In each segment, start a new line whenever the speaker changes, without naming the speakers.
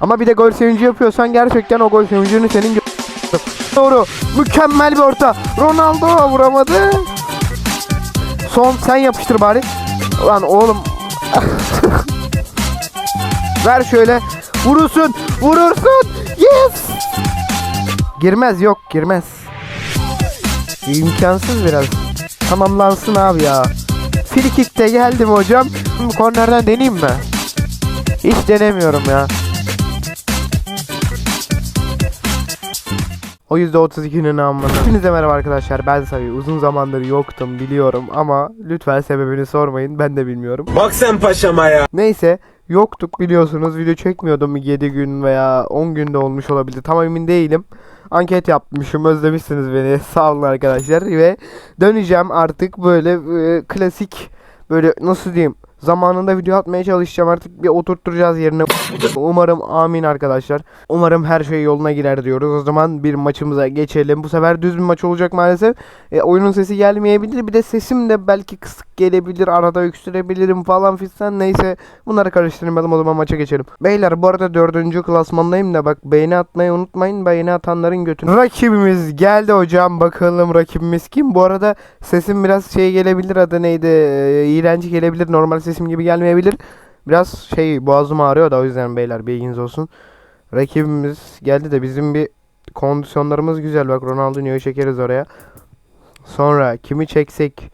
Ama bir de gol sevinci yapıyorsan gerçekten o gol sevincini senin Doğru. Mükemmel bir orta. Ronaldo vuramadı. Son sen yapıştır bari. Lan oğlum. Ver şöyle. Vurursun. Vurursun. Yes. Girmez yok girmez. İmkansız biraz. Tamamlansın abi ya. Free kick'te geldim hocam. Kornerden deneyeyim mi? Hiç denemiyorum ya. O %32'nin amına. Hepinize merhaba arkadaşlar. Ben Savi. Uzun zamandır yoktum biliyorum ama lütfen sebebini sormayın. Ben de bilmiyorum.
Bak sen paşama ya.
Neyse yoktuk biliyorsunuz. Video çekmiyordum 7 gün veya 10 günde olmuş olabilir. Tam emin değilim. Anket yapmışım. Özlemişsiniz beni. Sağ olun arkadaşlar. Ve döneceğim artık böyle e, klasik böyle nasıl diyeyim zamanında video atmaya çalışacağım artık bir oturtturacağız yerine. Umarım amin arkadaşlar. Umarım her şey yoluna girer diyoruz. O zaman bir maçımıza geçelim. Bu sefer düz bir maç olacak maalesef. E, oyunun sesi gelmeyebilir. Bir de sesim de belki kısık gelebilir. Arada öksürebilirim falan fistan. Neyse bunları karıştırmayalım o zaman maça geçelim. Beyler bu arada dördüncü klasmandayım da bak beğeni atmayı unutmayın. Beğeni atanların götünü. Rakibimiz geldi hocam. Bakalım rakibimiz kim? Bu arada sesim biraz şey gelebilir. Adı neydi? E, iğrenç gelebilir. Normal sesim gibi gelmeyebilir. Biraz şey boğazım ağrıyor da o yüzden beyler bilginiz olsun. Rakibimiz geldi de bizim bir kondisyonlarımız güzel. Bak Ronaldinho'yu çekeriz oraya. Sonra kimi çeksek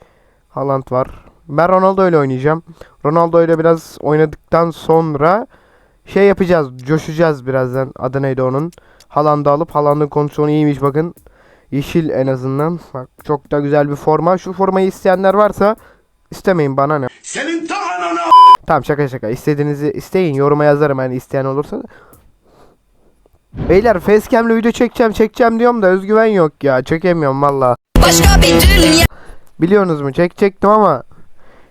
Haaland var. Ben Ronaldo ile oynayacağım. Ronaldo ile biraz oynadıktan sonra şey yapacağız. Coşacağız birazdan. Adı onun? Haaland'ı alıp Haaland'ın kondisyonu iyiymiş bakın. Yeşil en azından. Bak çok da güzel bir forma. Şu formayı isteyenler varsa istemeyin bana ne.
Senin ta
Tamam şaka şaka. İstediğinizi isteyin. Yoruma yazarım yani isteyen olursa da. Beyler facecam'le video çekeceğim çekeceğim diyorum da özgüven yok ya. Çekemiyorum valla.
Başka bir dünya
Biliyorsunuz mu? Çek çektim ama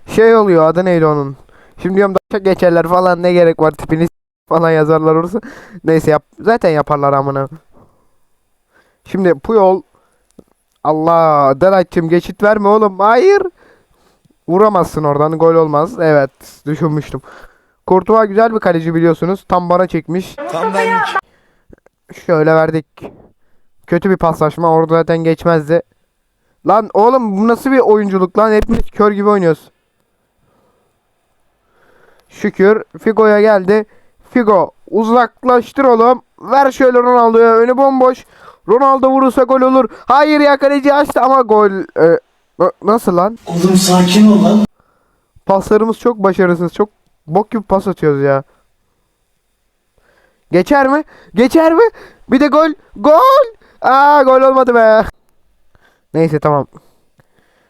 şey oluyor adı neydi onun? Şimdi diyorum da geçerler falan ne gerek var tipini falan yazarlar olursa. Neyse yap zaten yaparlar amına. Şimdi Puyol Allah Delayt'cım geçit verme oğlum. Hayır. Vuramazsın oradan gol olmaz. Evet düşünmüştüm. Kurtuğa güzel bir kaleci biliyorsunuz. Tam bana çekmiş.
Tam benlik.
Şöyle verdik. Kötü bir paslaşma. Orada zaten geçmezdi. Lan oğlum bu nasıl bir oyunculuk lan? Hepimiz kör gibi oynuyoruz. Şükür Figo'ya geldi. Figo uzaklaştır oğlum. Ver şöyle Ronaldo'ya. Önü bomboş. Ronaldo vurursa gol olur. Hayır ya kaleci açtı ama gol. Ee, na- nasıl lan?
Oğlum sakin ol lan.
Paslarımız çok başarısız. Çok bok gibi pas atıyoruz ya. Geçer mi? Geçer mi? Bir de gol. Gol! Aa gol olmadı be. Neyse tamam.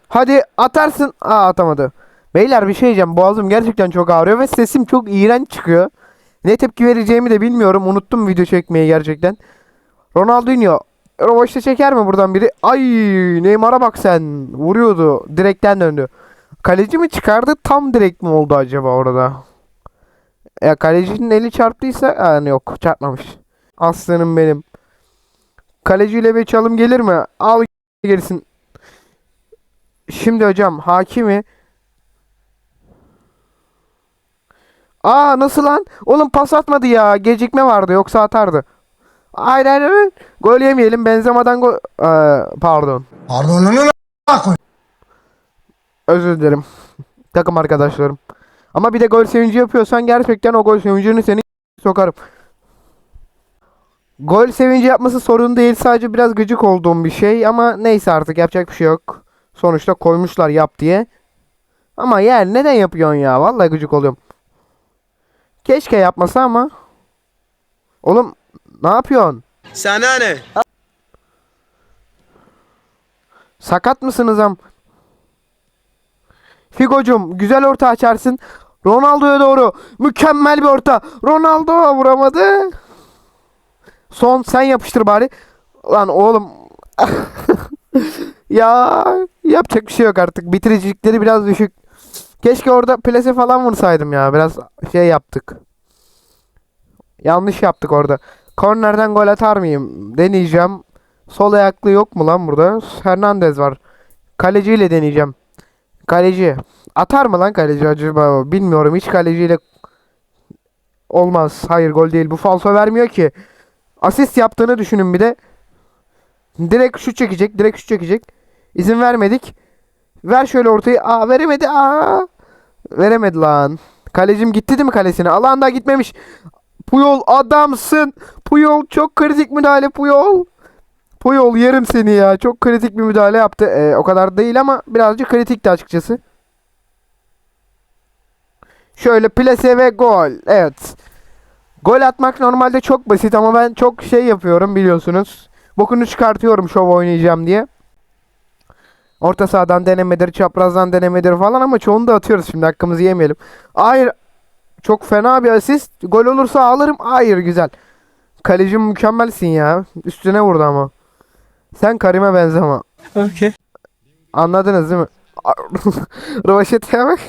Hadi atarsın. Aa atamadı. Beyler bir şey diyeceğim. Boğazım gerçekten çok ağrıyor ve sesim çok iğrenç çıkıyor. Ne tepki vereceğimi de bilmiyorum. Unuttum video çekmeyi gerçekten. Ronaldinho. Rovaşta çeker mi buradan biri? Ay Neymar'a bak sen. Vuruyordu. Direkten döndü. Kaleci mi çıkardı? Tam direkt mi oldu acaba orada? Ya kalecinin eli çarptıysa yani yok çarpmamış. Aslanım benim. Kaleciyle bir çalım gelir mi? Al gelsin. Şimdi hocam hakimi Aa nasıl lan? Oğlum pas atmadı ya. Gecikme vardı yoksa atardı. Hayır hayır hayır. Gol yemeyelim. Benzema'dan gol... Ee, pardon.
Pardonunu
Özür dilerim. Takım arkadaşlarım. Ama bir de gol sevinci yapıyorsan gerçekten o gol sevincini seni sokarım. Gol sevinci yapması sorun değil. Sadece biraz gıcık olduğum bir şey. Ama neyse artık yapacak bir şey yok. Sonuçta koymuşlar yap diye. Ama yani neden yapıyorsun ya? Vallahi gıcık oluyorum. Keşke yapmasa ama. Oğlum ne yapıyorsun?
Sana ne?
Sakat mısınız am? Figo'cum güzel orta açarsın. Ronaldo'ya doğru. Mükemmel bir orta. Ronaldo vuramadı. Son sen yapıştır bari. Lan oğlum. ya yapacak bir şey yok artık. Bitiricilikleri biraz düşük. Keşke orada plase falan vursaydım ya. Biraz şey yaptık. Yanlış yaptık orada. Kornerden gol atar mıyım? Deneyeceğim. Sol ayaklı yok mu lan burada? Hernandez var. Kaleciyle deneyeceğim. Kaleci. Atar mı lan kaleci acaba? Bilmiyorum. Hiç kaleciyle Olmaz. Hayır gol değil. Bu falso vermiyor ki. Asist yaptığını düşünün bir de. Direkt şut çekecek. Direkt şut çekecek. İzin vermedik. Ver şöyle ortayı. Aa veremedi. Aa. Veremedi lan. Kalecim gitti değil mi kalesine? Alanda gitmemiş. Puyol adamsın. Puyol çok kritik müdahale Puyol. Puyol yerim seni ya. Çok kritik bir müdahale yaptı. Ee, o kadar değil ama birazcık kritikti açıkçası. Şöyle plase ve gol. Evet. Gol atmak normalde çok basit ama ben çok şey yapıyorum biliyorsunuz. Bokunu çıkartıyorum şov oynayacağım diye. Orta sahadan denemedir, çaprazdan denemedir falan ama çoğunu da atıyoruz şimdi hakkımızı yemeyelim. Hayır. Çok fena bir asist. Gol olursa alırım. Hayır güzel. Kalecim mükemmelsin ya. Üstüne vurdu ama. Sen Karim'e benzeme.
Okay.
Anladınız değil mi? Rovaşet'e bak.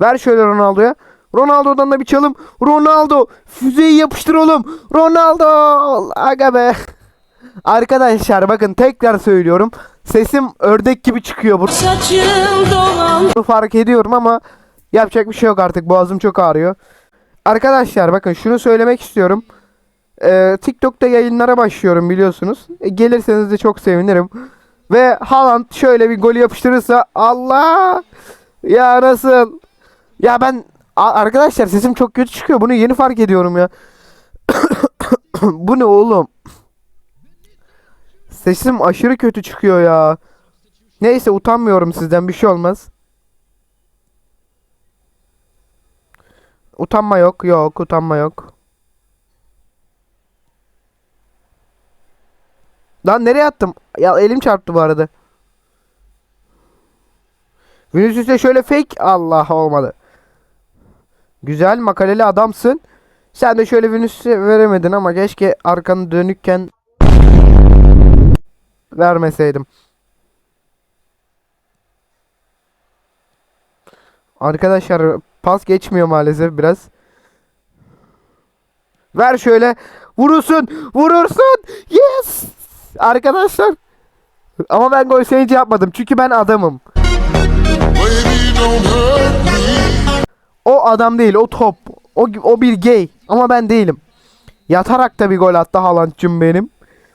Ver şöyle Ronaldo'ya. Ronaldo'dan da bir çalım. Ronaldo. Füzeyi yapıştır oğlum. Ronaldo. Aga be. Arkadaşlar bakın tekrar söylüyorum. Sesim ördek gibi çıkıyor.
Dolan
fark ediyorum ama yapacak bir şey yok artık. Boğazım çok ağrıyor. Arkadaşlar bakın şunu söylemek istiyorum. Ee, TikTok'ta yayınlara başlıyorum biliyorsunuz. E, gelirseniz de çok sevinirim. Ve Haaland şöyle bir gol yapıştırırsa Allah! Ya nasıl? Ya ben arkadaşlar sesim çok kötü çıkıyor. Bunu yeni fark ediyorum ya. Bu ne oğlum? Sesim aşırı kötü çıkıyor ya. Neyse utanmıyorum sizden bir şey olmaz. Utanma yok. Yok utanma yok. Lan nereye attım? Ya elim çarptı bu arada. Vinicius'e şöyle fake. Allah olmadı. Güzel makaleli adamsın. Sen de şöyle Vinicius'e veremedin ama keşke arkanı dönükken vermeseydim. Arkadaşlar pas geçmiyor maalesef biraz. Ver şöyle. Vurursun. Vurursun. Yes. Arkadaşlar. Ama ben gol sevinci yapmadım. Çünkü ben adamım. O adam değil. O top. O, o bir gay. Ama ben değilim. Yatarak da bir gol attı Haaland'cım benim.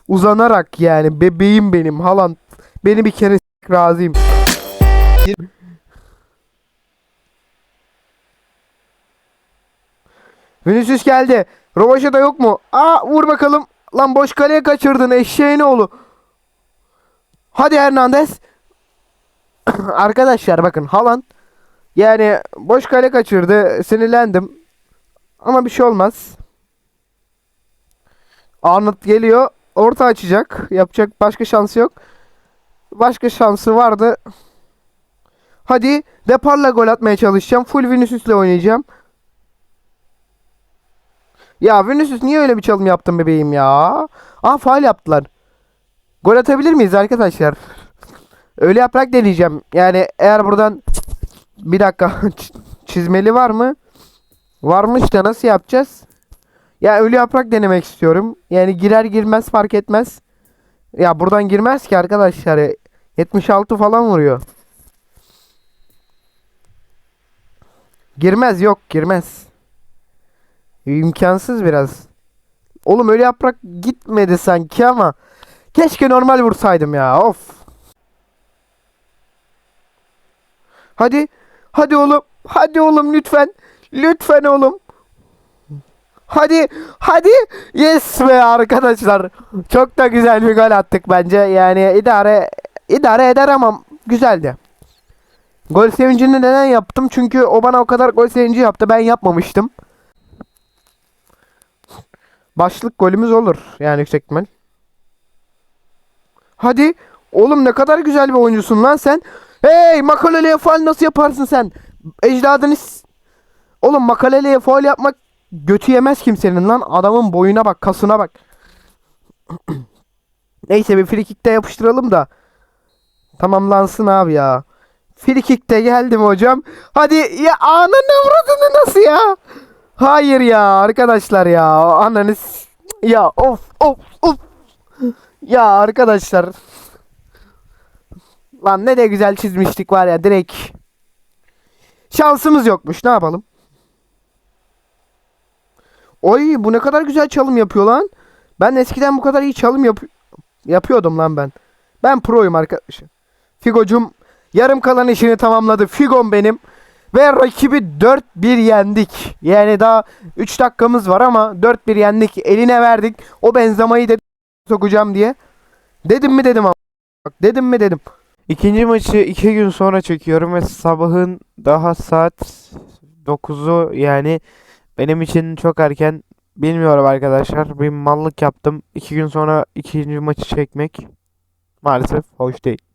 Uzanarak yani. Bebeğim benim. Haaland. Beni bir kere razıyım. Vinicius geldi. Rovaşa da yok mu? Aa vur bakalım. Lan boş kaleye kaçırdın eşeğin oğlu. Hadi Hernandez. Arkadaşlar bakın Haaland yani boş kale kaçırdı. Sinirlendim. Ama bir şey olmaz. Arnold geliyor. Orta açacak. Yapacak başka şansı yok. Başka şansı vardı. Hadi Depar'la gol atmaya çalışacağım. Full Vinicius'la oynayacağım. Ya Vinicius niye öyle bir çalım yaptın bebeğim ya? Aa faal yaptılar. Gol atabilir miyiz arkadaşlar? Öyle yaprak deneyeceğim. Yani eğer buradan bir dakika çizmeli var mı? Varmış da nasıl yapacağız? Ya ölü yaprak denemek istiyorum. Yani girer girmez fark etmez. Ya buradan girmez ki arkadaşlar. 76 falan vuruyor. Girmez yok girmez. İmkansız biraz. Oğlum öyle yaprak gitmedi sanki ama keşke normal vursaydım ya. Of. Hadi. Hadi oğlum. Hadi oğlum lütfen. Lütfen oğlum. Hadi. Hadi. Yes be arkadaşlar. Çok da güzel bir gol attık bence. Yani idare idare eder ama güzeldi. Gol sevincini neden yaptım? Çünkü o bana o kadar gol sevinci yaptı. Ben yapmamıştım. Başlık golümüz olur. Yani yüksek ihtimal. Hadi. Oğlum ne kadar güzel bir oyuncusun lan sen. Hey Makalele'ye faal nasıl yaparsın sen? Ecdadını Oğlum Makalele'ye faal yapmak götü yemez kimsenin lan. Adamın boyuna bak, kasına bak. Neyse bir free kick'te yapıştıralım da. Tamamlansın abi ya. Free kick'te geldim hocam. Hadi ya ananı avradını nasıl ya? Hayır ya arkadaşlar ya. Ananı s- ya of of of. Ya arkadaşlar. Lan ne de güzel çizmiştik var ya direkt. Şansımız yokmuş. Ne yapalım? Oy bu ne kadar güzel çalım yapıyor lan. Ben eskiden bu kadar iyi çalım yap yapıyordum lan ben. Ben proyum arkadaşım. Figocum yarım kalan işini tamamladı. Figom benim. Ve rakibi 4-1 yendik. Yani daha 3 dakikamız var ama 4-1 yendik. Eline verdik. O benzemayı dedim sokacağım diye. Dedim mi dedim ama. Bak dedim mi dedim. İkinci maçı 2 gün sonra çekiyorum ve sabahın daha saat 9'u yani benim için çok erken. Bilmiyorum arkadaşlar. Bir mallık yaptım. 2 gün sonra ikinci maçı çekmek maalesef hoş değil.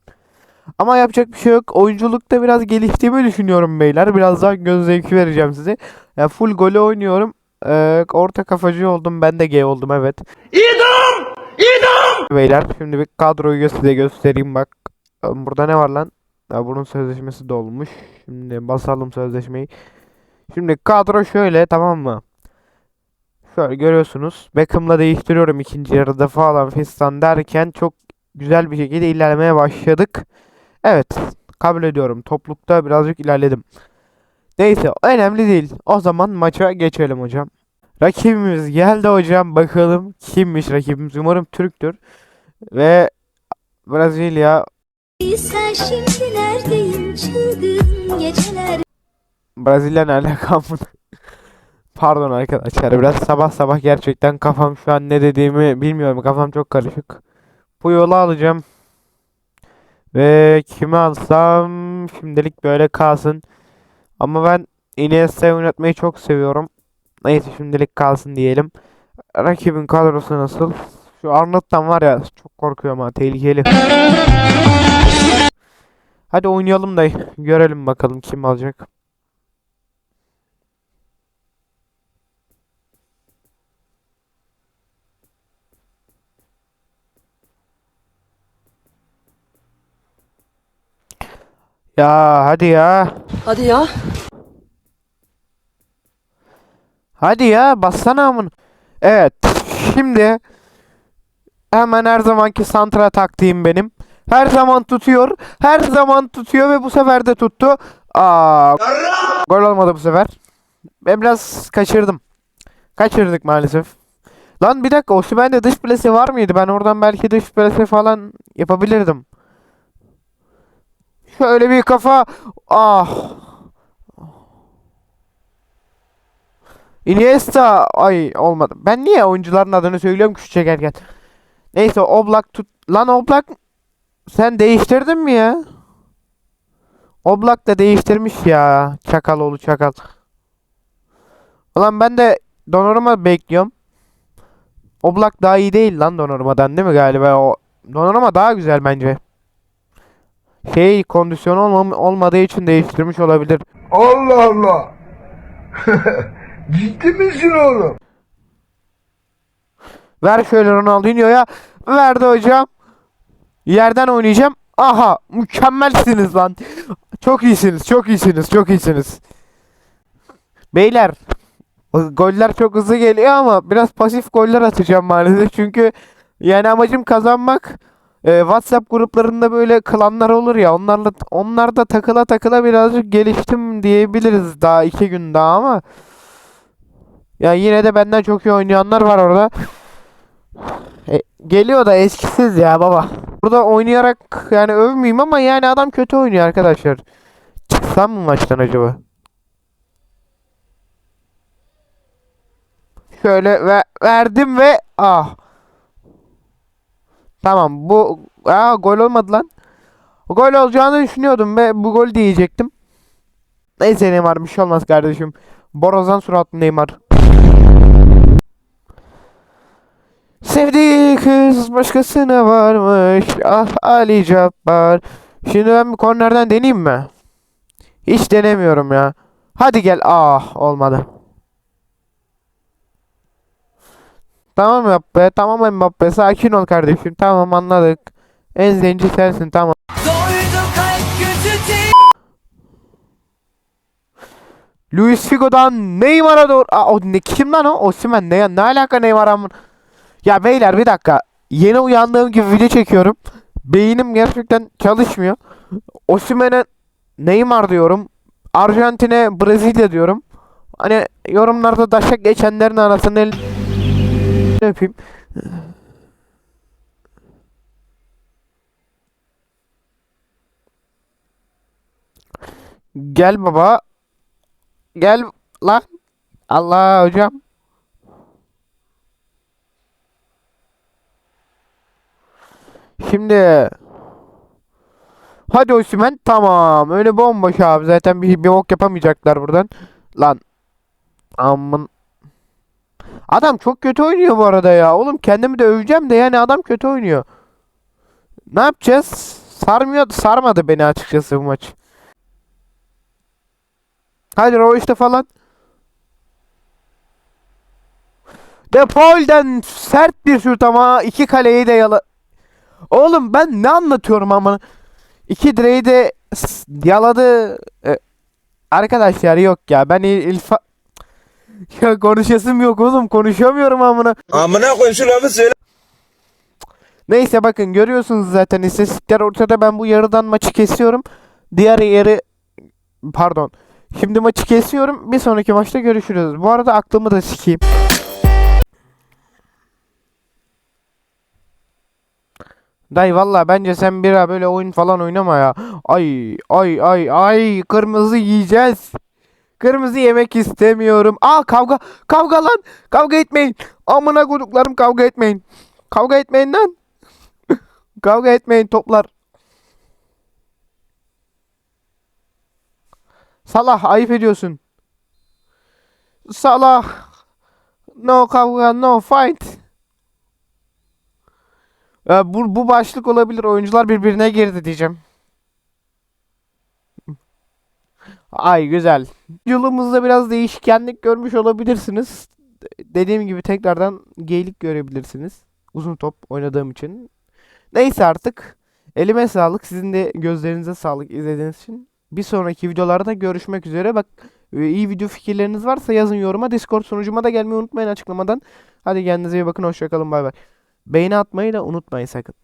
Ama yapacak bir şey yok. Oyunculukta biraz geliştiğimi düşünüyorum beyler. Biraz daha göz zevki vereceğim size. Ya full golü oynuyorum. Ee, orta kafacı oldum. Ben de gay oldum evet. İdam! İdam! Beyler şimdi bir kadroyu size göstereyim bak. Burada ne var lan? Ya bunun sözleşmesi dolmuş. Şimdi basalım sözleşmeyi. Şimdi kadro şöyle tamam mı? Şöyle görüyorsunuz. Beckham'la değiştiriyorum ikinci yarıda falan fistan derken çok güzel bir şekilde ilerlemeye başladık. Evet. Kabul ediyorum. Toplulukta birazcık ilerledim. Neyse önemli değil. O zaman maça geçelim hocam. Rakibimiz geldi hocam. Bakalım kimmiş rakibimiz. Umarım Türktür. Ve Brezilya
Sen şimdi neredeyim çılgın geceler
Brezilya ne alakam bu? Pardon arkadaşlar biraz sabah sabah gerçekten kafam şu an ne dediğimi bilmiyorum kafam çok karışık. Bu yolu alacağım. Ve kimi alsam şimdilik böyle kalsın. Ama ben Iniesta'yı oynatmayı çok seviyorum. Neyse şimdilik kalsın diyelim. Rakibin kadrosu nasıl? Şu Arnold'dan var ya çok korkuyorum ha tehlikeli. Hadi oynayalım da görelim bakalım kim alacak. Ya hadi ya.
Hadi ya.
Hadi ya bassana amın. Evet. Şimdi hemen her zamanki santra taktiğim benim. Her zaman tutuyor. Her zaman tutuyor ve bu sefer de tuttu. Aa, gol olmadı bu sefer. Ben biraz kaçırdım. Kaçırdık maalesef. Lan bir dakika Osimhen'de dış plase var mıydı? Ben oradan belki dış plase falan yapabilirdim. Şöyle bir kafa. Ah. Iniesta. Ay olmadı. Ben niye oyuncuların adını söylüyorum ki şu çekerken. Neyse Oblak tut. Lan Oblak sen değiştirdin mi ya? Oblak da değiştirmiş ya. Çakal oğlu çakal. Ulan ben de Donnarumma bekliyorum. Oblak daha iyi değil lan Donnarumma'dan değil mi galiba? O Donnarumma daha güzel bence. Şey kondisyon olmam olmadığı için değiştirmiş olabilir.
Allah Allah. Ciddi misin oğlum?
Ver şöyle Ronaldinho'ya. Verdi hocam. Yerden oynayacağım. Aha mükemmelsiniz lan. Çok iyisiniz, çok iyisiniz, çok iyisiniz. Beyler goller çok hızlı geliyor ama biraz pasif goller atacağım maalesef. Çünkü yani amacım kazanmak. Ee, WhatsApp gruplarında böyle klanlar olur ya onlarla onlarda takıla takıla birazcık geliştim diyebiliriz daha iki gün daha ama ya yine de benden çok iyi oynayanlar var orada. E, geliyor da eskisiz ya baba. Burada oynayarak yani övmeyeyim ama yani adam kötü oynuyor arkadaşlar. Çıksam mı maçtan acaba? Şöyle ve verdim ve ah. Tamam bu aa, gol olmadı lan. Gol olacağını düşünüyordum ve bu gol diyecektim. Neyse Neymar bir şey olmaz kardeşim. Borazan suratlı Neymar. Sevdiği kız başkasına varmış. Ah Ali Cabbar. Şimdi ben bir kornerden deneyeyim mi? Hiç denemiyorum ya. Hadi gel. Ah olmadı. Tamam Mbappe. Tamam Mbappe. Sakin ol kardeşim. Tamam anladık. En zenci sensin tamam. Luis Figo'dan Neymar'a doğru. Aa, o ne kim lan o? Osimhen ne, ne alaka Neymar'a? Ya beyler bir dakika. Yeni uyandığım gibi video çekiyorum. Beynim gerçekten çalışmıyor. Osimhen'e Neymar diyorum. Arjantin'e Brezilya diyorum. Hani yorumlarda daşak geçenlerin arasında el öpeyim. Gel baba. Gel lan. Allah hocam. Şimdi Hadi Osimhen tamam. Öyle bomboş abi. Zaten bir, bir ok yapamayacaklar buradan. Lan. Amın. Adam çok kötü oynuyor bu arada ya. Oğlum kendimi de öveceğim de yani adam kötü oynuyor. Ne yapacağız? Sarmıyor, sarmadı beni açıkçası bu maç. Hadi o işte falan. De Paul'den sert bir şut ama iki kaleyi de yala... Oğlum ben ne anlatıyorum ama iki direği de yaladı. E, arkadaşlar yok ya ben il, ilfa... Ya konuşasım yok oğlum konuşamıyorum amına.
Amına koyayım şu lafı söyle.
Neyse bakın görüyorsunuz zaten istatistikler ortada ben bu yarıdan maçı kesiyorum. Diğer yarı pardon. Şimdi maçı kesiyorum. Bir sonraki maçta görüşürüz. Bu arada aklımı da sikeyim. Dayı valla bence sen bir böyle oyun falan oynama ya. Ay ay ay ay kırmızı yiyeceğiz. Kırmızı yemek istemiyorum. Aa kavga kavga lan. Kavga etmeyin. Amına koduklarım kavga etmeyin. Kavga etmeyin lan. Kavga etmeyin toplar. Salah ayıp ediyorsun. Salah. No kavga no fight. Ya bu, bu başlık olabilir. Oyuncular birbirine girdi diyeceğim. Ay güzel. Yolumuzda biraz değişkenlik görmüş olabilirsiniz. Dediğim gibi tekrardan geylik görebilirsiniz. Uzun top oynadığım için. Neyse artık. Elime sağlık. Sizin de gözlerinize sağlık izlediğiniz için. Bir sonraki videolarda görüşmek üzere. Bak e, iyi video fikirleriniz varsa yazın yoruma. Discord sunucuma da gelmeyi unutmayın açıklamadan. Hadi kendinize iyi bakın. Hoşçakalın. Bay bay. Beğeni atmayı da unutmayın sakın.